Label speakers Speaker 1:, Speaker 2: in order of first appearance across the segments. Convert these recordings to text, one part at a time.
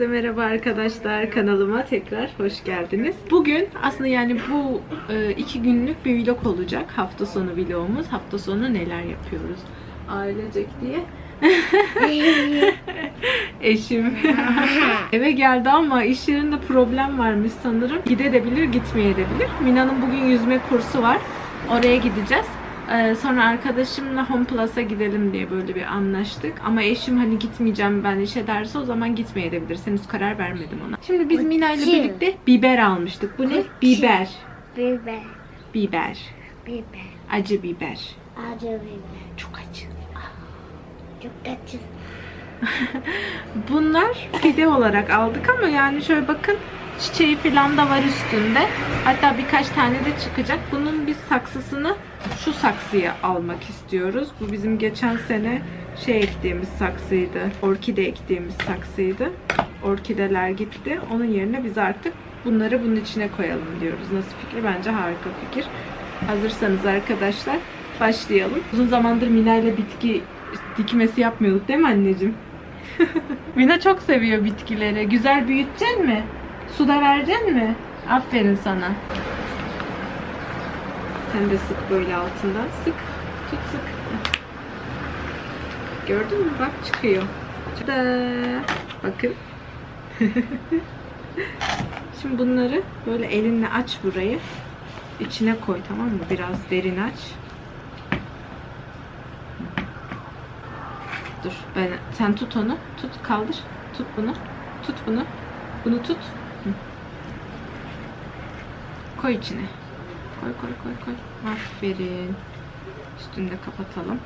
Speaker 1: Herkese merhaba arkadaşlar. Kanalıma tekrar hoş geldiniz. Bugün aslında yani bu e, iki günlük bir vlog olacak. Hafta sonu vlogumuz. Hafta sonu neler yapıyoruz ailecek diye. Eşim eve geldi ama iş yerinde problem varmış sanırım. Gidebilir, gitmeyebilir. Mina'nın bugün yüzme kursu var. Oraya gideceğiz. Ee, sonra arkadaşımla Home Plus'a gidelim diye böyle bir anlaştık. Ama eşim hani gitmeyeceğim ben işe derse o zaman gitmeyebilir. Henüz karar vermedim ona. Şimdi biz Mina ile birlikte biber almıştık. Bu ne? Biber.
Speaker 2: Biber,
Speaker 1: Biber.
Speaker 2: biber,
Speaker 1: Acı biber.
Speaker 2: acı biber,
Speaker 1: Çok acı.
Speaker 2: çok acı.
Speaker 1: Bunlar fide olarak aldık ama yani şöyle bakın çiçeği falan da var üstünde. Hatta birkaç tane de çıkacak. Bunun biz saksısını şu saksıya almak istiyoruz. Bu bizim geçen sene şey ektiğimiz saksıydı. Orkide ektiğimiz saksıydı. Orkideler gitti. Onun yerine biz artık bunları bunun içine koyalım diyoruz. Nasıl fikir? Bence harika fikir. Hazırsanız arkadaşlar başlayalım. Uzun zamandır Mina ile bitki dikmesi yapmıyorduk değil mi anneciğim? Mina çok seviyor bitkileri. Güzel büyüteceksin mi? Su da vereceksin mi? Aferin sana. Sen de sık böyle altından. Sık. Tut sık. Gördün mü? Bak çıkıyor. Da. Bakın. Şimdi bunları böyle elinle aç burayı. İçine koy tamam mı? Biraz derin aç. Dur ben sen tut onu. Tut kaldır. Tut bunu. Tut bunu. Bunu tut. Koy içine. Koy koy koy koy. Aferin. Üstünü de kapatalım.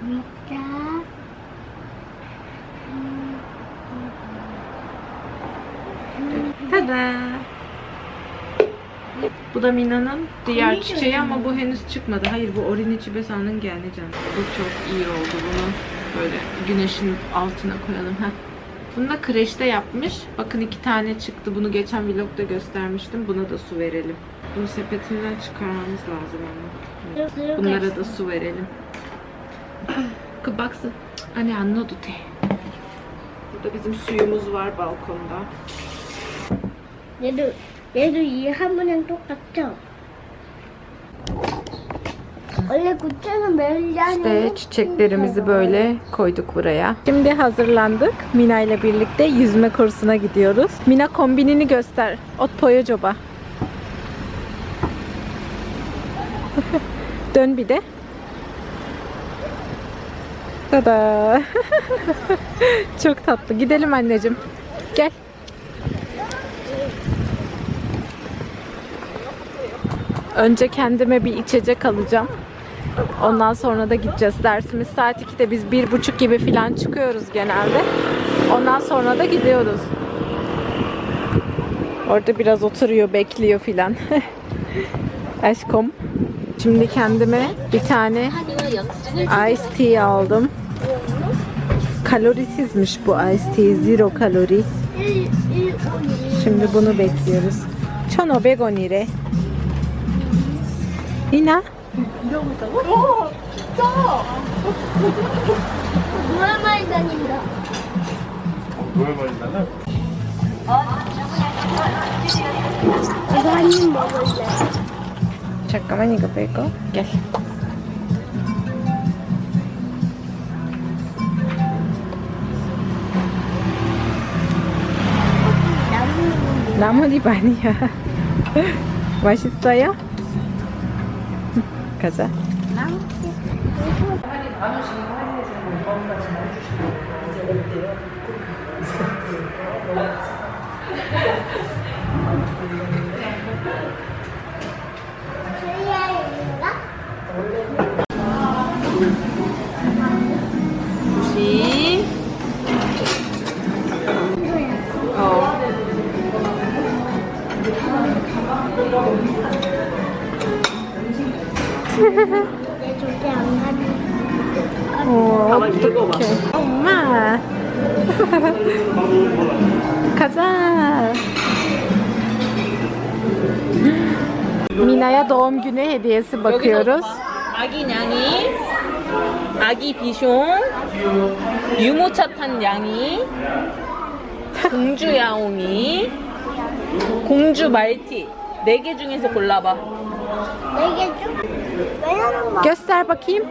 Speaker 2: Nokta.
Speaker 1: Tada. Bu da Mina'nın diğer çiçeği ama bu henüz çıkmadı. Hayır bu Orinichibesa'nın geldi canım. Bu çok iyi oldu bunu. Böyle güneşin altına koyalım. Heh. Bunu da kreşte yapmış. Bakın iki tane çıktı. Bunu geçen vlogda göstermiştim. Buna da su verelim. Bunu sepetinden çıkarmamız lazım ama. Bunlara da su verelim. Baksı. Anne hani anladı te. Burada bizim suyumuz var balkonda.
Speaker 2: Ne du, ne du, yiyelim bunu çok
Speaker 1: işte çiçeklerimizi böyle koyduk buraya. Şimdi hazırlandık. Mina ile birlikte yüzme kursuna gidiyoruz. Mina kombinini göster. Ot poyocoba. Dön bir de. Tada. Çok tatlı. Gidelim anneciğim. Gel. Önce kendime bir içecek alacağım. Ondan sonra da gideceğiz. Dersimiz saat 2'de biz bir buçuk gibi falan çıkıyoruz genelde. Ondan sonra da gidiyoruz. Orada biraz oturuyor, bekliyor filan. Aşkım. Şimdi kendime bir tane ice tea aldım. Kalorisizmiş bu ice tea. Zero kalori. Şimdi bunu bekliyoruz. 운동하고
Speaker 2: 있다고? 어, 진짜. 노래 많이 다닌다.
Speaker 3: 노래 많이 다녀?
Speaker 2: 이거 한입 먹을래.
Speaker 1: 잠깐만 이거 빼고. 예. 나뭇잎 아니야. 맛있어요? 가자. 어, 어떡해. 엄마. 가자. Mina'ya doğum günü hediyesi bakıyoruz.
Speaker 4: 아기 냥이
Speaker 1: 아기 비숑, 유모차 탄 양이, 공주 야옹이, 공주 말티. 네 개 중에서 골라봐.
Speaker 2: 네개 좀.
Speaker 1: Göster bakayım.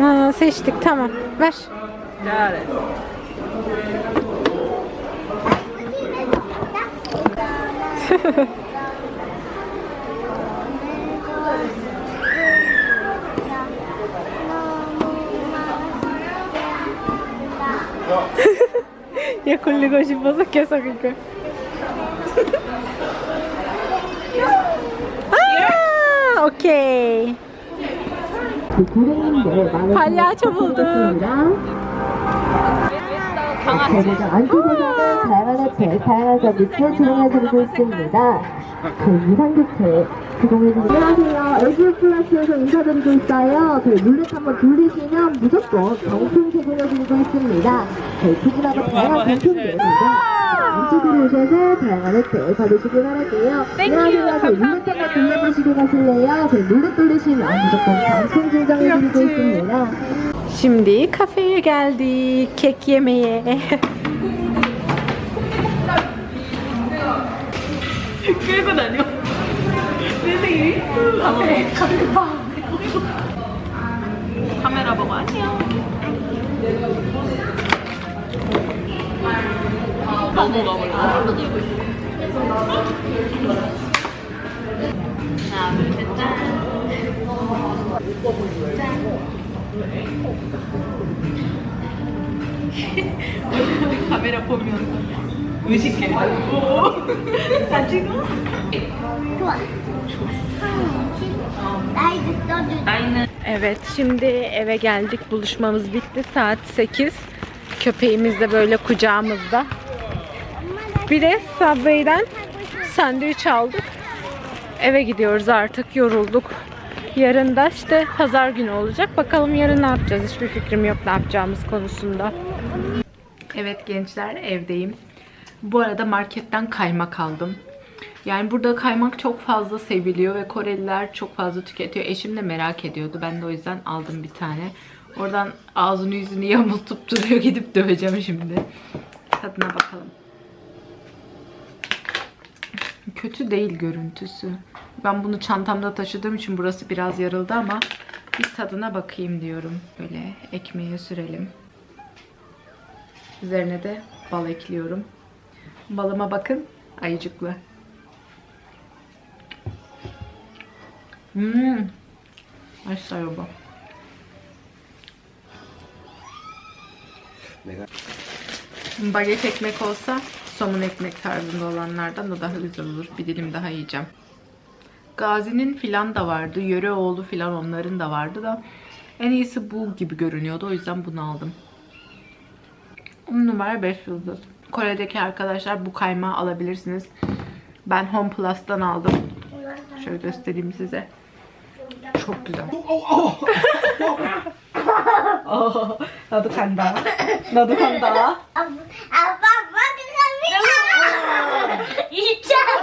Speaker 1: Ha, seçtik tamam. Ver. Я кульго жив, за кесок. 오케이. 반려초 모두.
Speaker 4: 강아지. 안티보다는 다양한 혜택, 다양한 서비스 진행해 드리고 있습니다. 그 이상 교체, 안녕하세요. LG 플러스에서 인사드리고 있어요. 저희 룰렛 한번 돌리시면 무조건 경품 제공해드리고 있습니다. 저희 투구나고 다양한 경품들입니다. 안쪽으로 오셔서 다양한 혜택 받으시길 바랄게요. 안녕하세요. 저희 룰렛 한번 돌려보시고 가실래요? 저희 룰렛 돌리시면 무조건 경품 증정해드리고 있습니다.
Speaker 1: Şimdi kafeye geldik kek yemeye. 끌고 다녀. 카메라 보고 안녕 넘어가 하나 둘셋짠. 카메라 보면서. 의식해. 다 찍어?
Speaker 2: 좋아. 나이도 써주자.
Speaker 1: Aynen. Evet şimdi eve geldik. Buluşmamız bitti. Saat 8. Köpeğimiz de böyle kucağımızda. Bir de Subway'den sandviç aldık. Eve gidiyoruz artık. Yorulduk. Yarın da işte pazar günü olacak. Bakalım yarın ne yapacağız? Hiçbir fikrim yok ne yapacağımız konusunda. Evet gençler evdeyim. Bu arada marketten kaymak aldım. Yani burada kaymak çok fazla seviliyor ve Koreliler çok fazla tüketiyor. Eşim de merak ediyordu. Ben de o yüzden aldım bir tane. Oradan ağzını yüzünü yamultup duruyor. Gidip döveceğim şimdi. Tadına bakalım. Kötü değil görüntüsü. Ben bunu çantamda taşıdığım için burası biraz yarıldı ama bir tadına bakayım diyorum. Böyle ekmeğe sürelim. Üzerine de bal ekliyorum. Balıma bakın. Ayıcıklı. Hmm. Aşağı bu. Baget ekmek olsa somun ekmek tarzında olanlardan da daha güzel olur. Bir dilim daha yiyeceğim. Gazi'nin filan da vardı. Yöreoğlu filan onların da vardı da en iyisi bu gibi görünüyordu. O yüzden bunu aldım. Numara 5 yıldız. Kore'deki arkadaşlar bu kaymağı alabilirsiniz. Ben Home Plus'tan aldım. Şöyle göstereyim size. Çok güzel. oh, 나도 간다. 나도 간다.
Speaker 2: 아빠 먹으랍니다. 있잖아.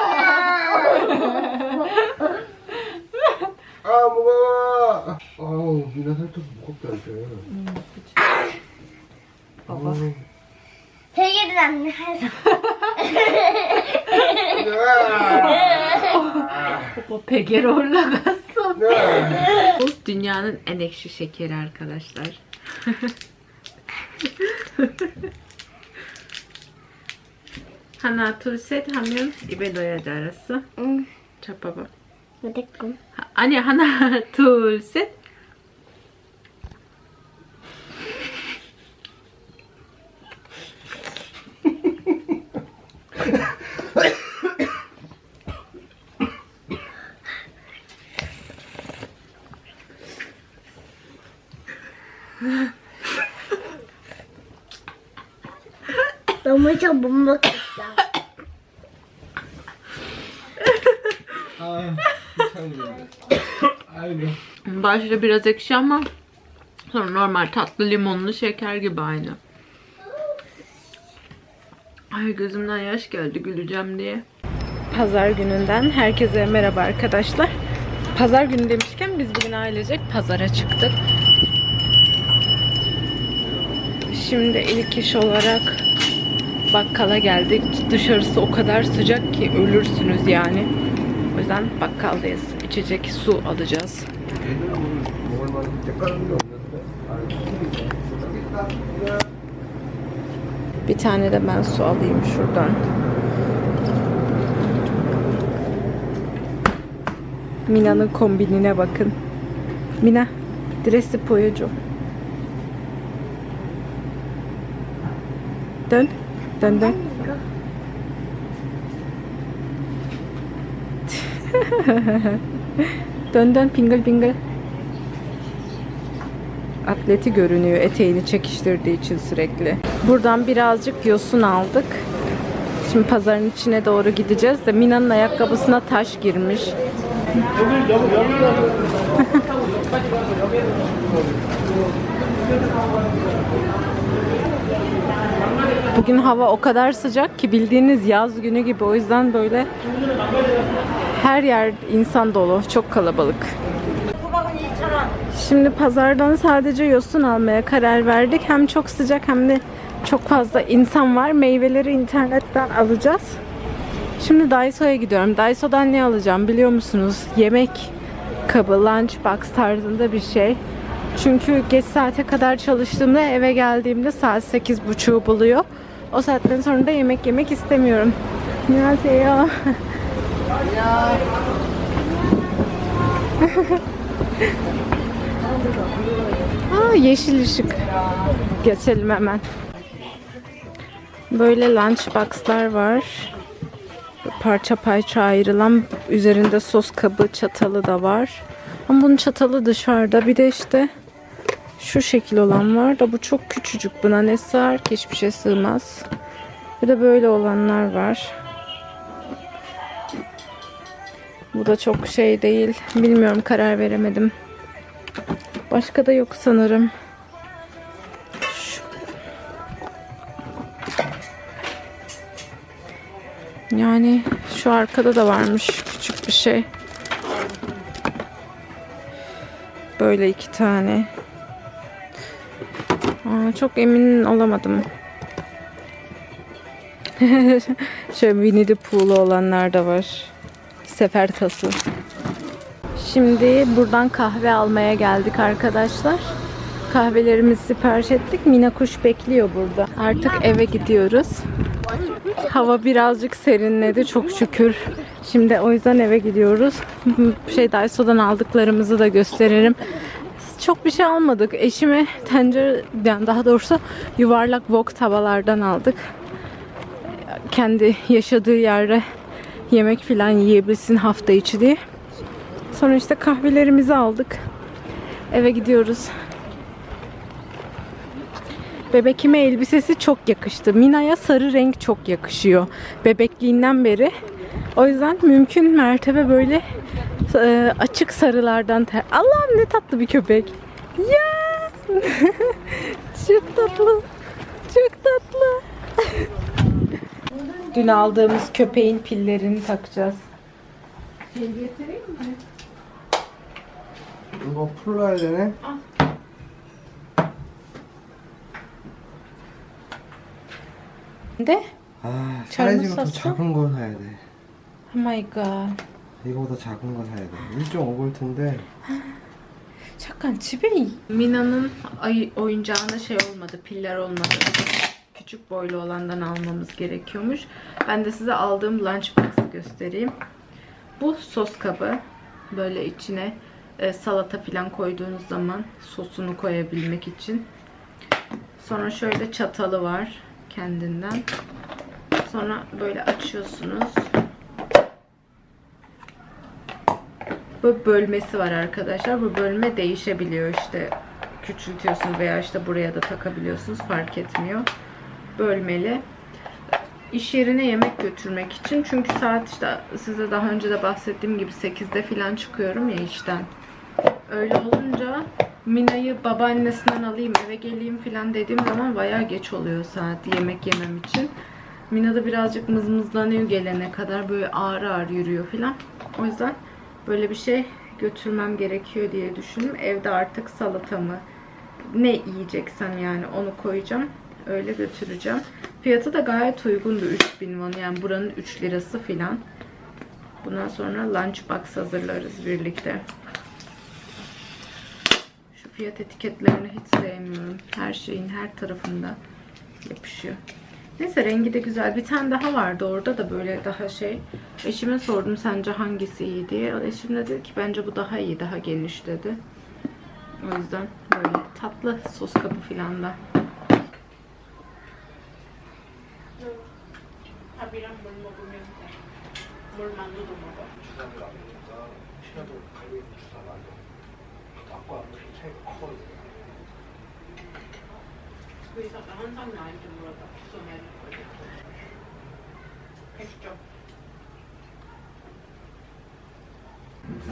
Speaker 3: 아 무거워. 아우 미나 살짝 무겁다 이제.
Speaker 1: 봐봐.
Speaker 2: 되게는 Telegram'dan her
Speaker 1: O pegerorla
Speaker 3: gazsın.
Speaker 1: Bu dünyanın en ekşi şekeri arkadaşlar.
Speaker 2: Hana turset hamyon ibe doyacı arası. Çapa
Speaker 3: bak. Anne hana turset Domates bomba kısa. Aynen.
Speaker 1: Başta biraz ekşi ama sonra normal tatlı limonlu şeker gibi aynı. Ay gözümden yaş geldi güleceğim diye. Pazar gününden herkese merhaba arkadaşlar. Pazar günü demişken biz bugün ailecek pazara çıktık. Şimdi ilk iş olarak bakkala geldik. Dışarısı o kadar sıcak ki ölürsünüz yani. O yüzden bakkaldayız. İçecek su alacağız. Bir tane de ben su alayım şuradan. Mina'nın kombinine bakın. Mina, dresi poyucu. Dön. Dön dön. dön dön pingıl pingıl. Atleti görünüyor eteğini çekiştirdiği için sürekli. Buradan birazcık yosun aldık. Şimdi pazarın içine doğru gideceğiz de Mina'nın ayakkabısına taş girmiş. Bugün hava o kadar sıcak ki bildiğiniz yaz günü gibi o yüzden böyle her yer insan dolu, çok kalabalık. Şimdi pazardan sadece yosun almaya karar verdik. Hem çok sıcak hem de çok fazla insan var. Meyveleri internetten alacağız. Şimdi Daiso'ya gidiyorum. Daiso'dan ne alacağım biliyor musunuz? Yemek kabı, lunchbox tarzında bir şey. Çünkü geç saate kadar çalıştığımda eve geldiğimde saat 8.30'u buluyor. O saatten sonra da yemek yemek istemiyorum. Annyeonghaseyo. Aa yeşil ışık. Geçelim hemen. Böyle lunchboxlar var. Parça parça ayrılan üzerinde sos kabı çatalı da var. Ama bunun çatalı dışarıda. Bir de işte şu şekil olan var da bu çok küçücük. Buna ne sığar ki hiçbir şey sığmaz. Bir de böyle olanlar var. Bu da çok şey değil. Bilmiyorum karar veremedim. Başka da yok sanırım. Yani şu arkada da varmış küçük bir şey. Böyle iki tane. Aa, çok emin olamadım. Şöyle Winnie the Pooh'lu olanlar da var. Sefer tası. Şimdi buradan kahve almaya geldik arkadaşlar. Kahvelerimizi sipariş ettik. Mina kuş bekliyor burada. Artık eve gidiyoruz. Hava birazcık serinledi çok şükür. Şimdi o yüzden eve gidiyoruz. Şey Daiso'dan aldıklarımızı da gösteririm. Çok bir şey almadık. Eşime tencere, yani daha doğrusu yuvarlak wok tavalardan aldık. Kendi yaşadığı yerde yemek falan yiyebilsin hafta içi diye. Sonra işte kahvelerimizi aldık. Eve gidiyoruz. Bebekime elbisesi çok yakıştı. Mina'ya sarı renk çok yakışıyor. Bebekliğinden beri. O yüzden mümkün mertebe böyle e, açık sarılardan ter... Allah'ım ne tatlı bir köpek. Ya! Yeah! çok tatlı. Çok tatlı. Dün aldığımız köpeğin pillerini takacağız.
Speaker 3: Şey getireyim mi? Vapurlar dene. Al. 네.
Speaker 1: De?
Speaker 3: 아,
Speaker 1: 잘못
Speaker 3: 사이즈가 더
Speaker 1: 샀어?
Speaker 3: 작은 거 사야 돼.
Speaker 1: Oh my god.
Speaker 3: 이거보다 작은 거 사야 돼. 1.5볼트인데
Speaker 1: Çakan 집에 Mina'nın ay oyuncağına şey olmadı, piller olmadı. Küçük boylu olandan almamız gerekiyormuş. Ben de size aldığım lunchbox'ı göstereyim. Bu sos kabı. Böyle içine e, salata falan koyduğunuz zaman sosunu koyabilmek için. Sonra şöyle çatalı var kendinden. Sonra böyle açıyorsunuz. Bu bölmesi var arkadaşlar. Bu bölme değişebiliyor işte. Küçültüyorsunuz veya işte buraya da takabiliyorsunuz. Fark etmiyor. Bölmeli. İş yerine yemek götürmek için. Çünkü saat işte size daha önce de bahsettiğim gibi 8'de falan çıkıyorum ya işten. Öyle olunca Mina'yı babaannesinden alayım eve geleyim falan dediğim zaman bayağı geç oluyor saat yemek yemem için. Mina da birazcık mızmızlanıyor gelene kadar böyle ağır ağır yürüyor falan. O yüzden böyle bir şey götürmem gerekiyor diye düşündüm. Evde artık salatamı ne yiyeceksem yani onu koyacağım. Öyle götüreceğim. Fiyatı da gayet uygundu 3000 won. Yani buranın 3 lirası filan. Bundan sonra lunchbox hazırlarız birlikte. Fiyat etiketlerini hiç sevmiyorum. Her şeyin her tarafında yapışıyor. Neyse rengi de güzel. Bir tane daha vardı orada da böyle daha şey. Eşime sordum sence hangisi iyi diye. Eşim de dedi ki bence bu daha iyi, daha geniş dedi. O yüzden böyle tatlı sos kabı filan da. sometime nine to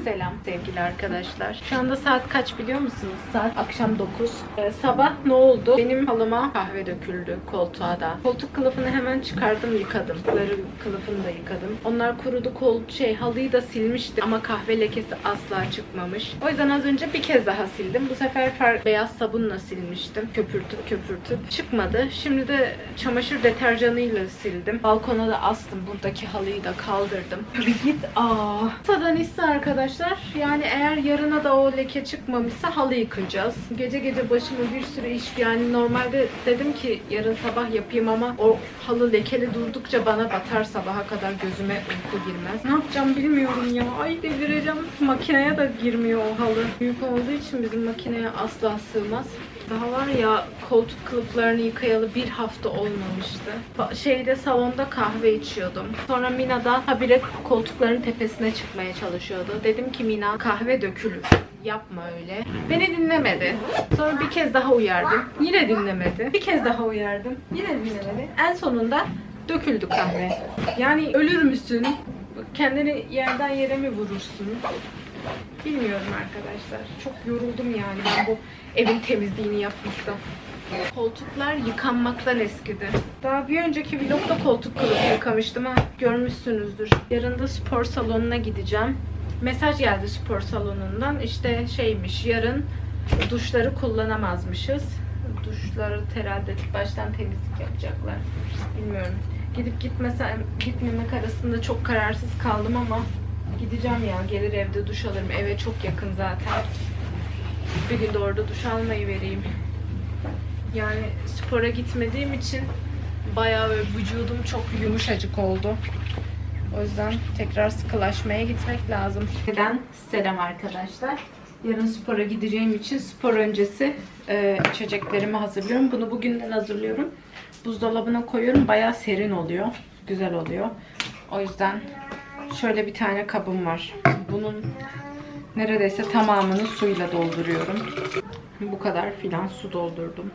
Speaker 1: Selam sevgili arkadaşlar. Şu anda saat kaç biliyor musunuz? Saat akşam 9. Ee, sabah ne oldu? Benim halıma kahve döküldü koltuğa da. Koltuk kılıfını hemen çıkardım yıkadım. Ları kılıfını da yıkadım. Onlar kurudu kol şey halıyı da silmiştim ama kahve lekesi asla çıkmamış. O yüzden az önce bir kez daha sildim. Bu sefer far- beyaz sabunla silmiştim. Köpürtüp köpürtüp. Çıkmadı. Şimdi de çamaşır deterjanıyla sildim. Balkona da astım. Buradaki halıyı da kaldırdım. Git. Aa. Sadan ise arkadaşlar. Yani eğer yarına da o leke çıkmamışsa halı yıkayacağız. Gece gece başıma bir sürü iş yani normalde dedim ki yarın sabah yapayım ama o halı lekeli durdukça bana batar sabaha kadar gözüme uyku girmez. Ne yapacağım bilmiyorum ya. Ay delireceğim. Makineye de girmiyor o halı. Büyük olduğu için bizim makineye asla sığmaz. Daha var ya koltuk kılıflarını yıkayalı bir hafta olmamıştı. Şeyde salonda kahve içiyordum. Sonra Mina da habire koltukların tepesine çıkmaya çalışıyordu. Dedim ki Mina kahve dökülür. Yapma öyle. Beni dinlemedi. Sonra bir kez daha uyardım. Yine dinlemedi. Bir kez daha uyardım. Yine dinlemedi. En sonunda döküldü kahve. Yani ölür müsün? Kendini yerden yere mi vurursun? Bilmiyorum arkadaşlar. Çok yoruldum yani ben bu evin temizliğini yapmaktan. Koltuklar yıkanmaktan eskidi. Daha bir önceki vlogda koltuk kılıfı yıkamıştım ha. Görmüşsünüzdür. Yarın da spor salonuna gideceğim. Mesaj geldi spor salonundan. İşte şeymiş yarın duşları kullanamazmışız. Duşları herhalde baştan temizlik yapacaklar. Bilmiyorum. Gidip gitmesem, gitmemek arasında çok kararsız kaldım ama gideceğim ya. Gelir evde duş alırım. Eve çok yakın zaten. Bir gün de orada duş almayı vereyim. Yani spora gitmediğim için bayağı böyle vücudum çok yumuşacık oldu. O yüzden tekrar sıkılaşmaya gitmek lazım. Neden? Selam arkadaşlar. Yarın spora gideceğim için spor öncesi e, içeceklerimi hazırlıyorum. Bunu bugünden hazırlıyorum. Buzdolabına koyuyorum. Bayağı serin oluyor. Güzel oluyor. O yüzden şöyle bir tane kabım var. Bunun neredeyse tamamını suyla dolduruyorum. Bu kadar filan su doldurdum.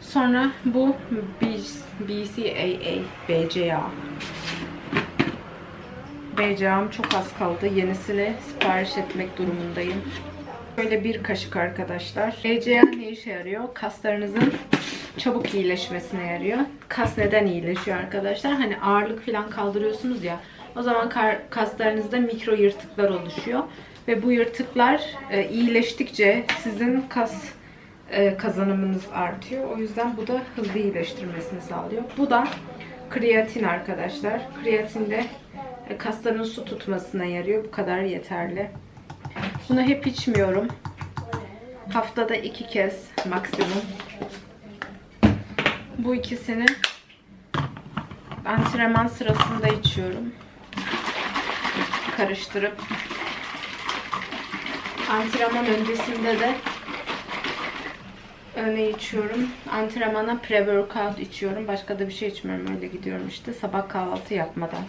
Speaker 1: Sonra bu BCAA BCA BCA'm çok az kaldı. Yenisini sipariş etmek durumundayım. Böyle bir kaşık arkadaşlar. BCA ne işe yarıyor? Kaslarınızın çabuk iyileşmesine yarıyor. Kas neden iyileşiyor arkadaşlar? Hani ağırlık falan kaldırıyorsunuz ya. O zaman kaslarınızda mikro yırtıklar oluşuyor. Ve bu yırtıklar e, iyileştikçe sizin kas e, kazanımınız artıyor. O yüzden bu da hızlı iyileştirmesini sağlıyor. Bu da kreatin arkadaşlar. Kreatin de e, kasların su tutmasına yarıyor. Bu kadar yeterli. Bunu hep içmiyorum. Haftada iki kez maksimum. Bu ikisini antrenman sırasında içiyorum. Karıştırıp antrenman öncesinde de ne içiyorum? Antrenmana pre-workout içiyorum. Başka da bir şey içmiyorum. Öyle gidiyorum işte. Sabah kahvaltı yapmadan.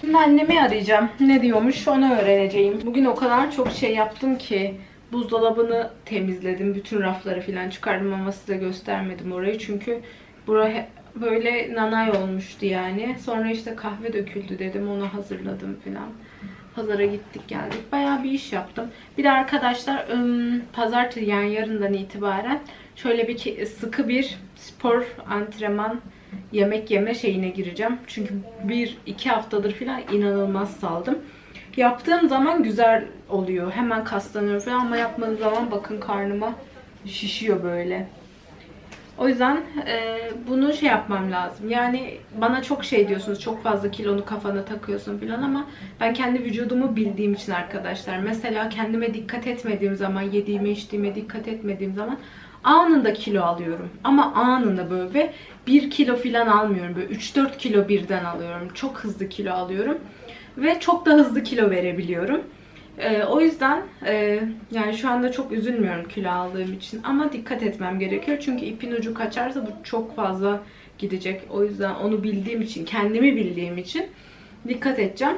Speaker 1: Şimdi annemi arayacağım. Ne diyormuş onu öğreneceğim. Bugün o kadar çok şey yaptım ki buzdolabını temizledim. Bütün rafları falan çıkardım ama size göstermedim orayı. Çünkü buraya böyle nanay olmuştu yani. Sonra işte kahve döküldü dedim. Onu hazırladım falan. Pazara gittik geldik. Bayağı bir iş yaptım. Bir de arkadaşlar pazartesi yani yarından itibaren şöyle bir sıkı bir spor antrenman yemek yeme şeyine gireceğim. Çünkü bir iki haftadır falan inanılmaz saldım. Yaptığım zaman güzel oluyor. Hemen kaslanıyor falan ama yapmadığım zaman bakın karnıma şişiyor böyle. O yüzden e, bunu şey yapmam lazım. Yani bana çok şey diyorsunuz, çok fazla kilonu kafana takıyorsun falan ama ben kendi vücudumu bildiğim için arkadaşlar. Mesela kendime dikkat etmediğim zaman, yediğime içtiğime dikkat etmediğim zaman anında kilo alıyorum. Ama anında böyle ve 1 kilo falan almıyorum. Böyle 3-4 kilo birden alıyorum. Çok hızlı kilo alıyorum. Ve çok da hızlı kilo verebiliyorum. Ee, o yüzden e, yani şu anda çok üzülmüyorum kilo aldığım için ama dikkat etmem gerekiyor çünkü ipin ucu kaçarsa bu çok fazla gidecek. O yüzden onu bildiğim için, kendimi bildiğim için dikkat edeceğim.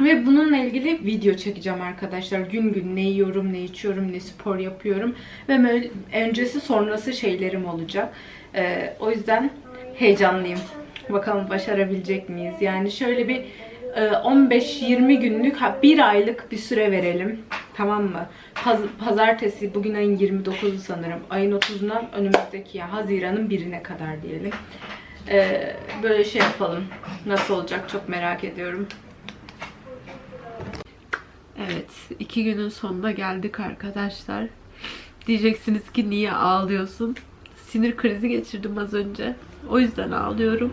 Speaker 1: Ve bununla ilgili video çekeceğim arkadaşlar. Gün gün ne yiyorum, ne içiyorum, ne spor yapıyorum. Ve öncesi sonrası şeylerim olacak. Ee, o yüzden heyecanlıyım. Bakalım başarabilecek miyiz? Yani şöyle bir 15-20 günlük, ha, bir aylık bir süre verelim. Tamam mı? Paz- pazartesi, bugün ayın 29'u sanırım. Ayın 30'undan önümüzdeki ya Haziran'ın birine kadar diyelim. Ee, böyle şey yapalım. Nasıl olacak çok merak ediyorum. Evet, iki günün sonuna geldik arkadaşlar. Diyeceksiniz ki niye ağlıyorsun? Sinir krizi geçirdim az önce. O yüzden ağlıyorum.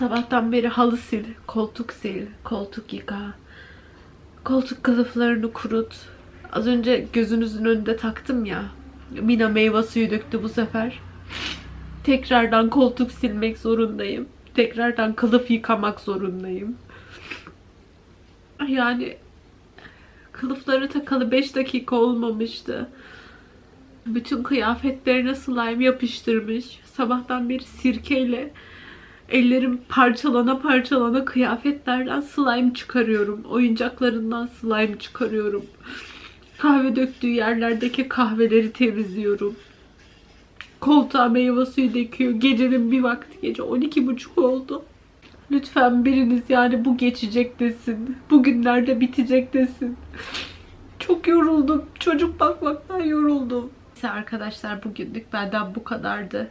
Speaker 1: Sabahtan beri halı sil, koltuk sil, koltuk yıka, koltuk kılıflarını kurut. Az önce gözünüzün önünde taktım ya. Mina meyve suyu döktü bu sefer. Tekrardan koltuk silmek zorundayım. Tekrardan kılıf yıkamak zorundayım. Yani kılıfları takalı 5 dakika olmamıştı. Bütün kıyafetlerine slime yapıştırmış. Sabahtan beri sirkeyle ellerim parçalana parçalana kıyafetlerden slime çıkarıyorum. Oyuncaklarından slime çıkarıyorum. Kahve döktüğü yerlerdeki kahveleri temizliyorum. Koltuğa meyve suyu döküyor. Gecenin bir vakti gece 12.30 oldu. Lütfen biriniz yani bu geçecek desin. Bugünlerde bitecek desin. Çok yoruldum. Çocuk bakmaktan yoruldum. Neyse arkadaşlar bugünlük benden bu kadardı.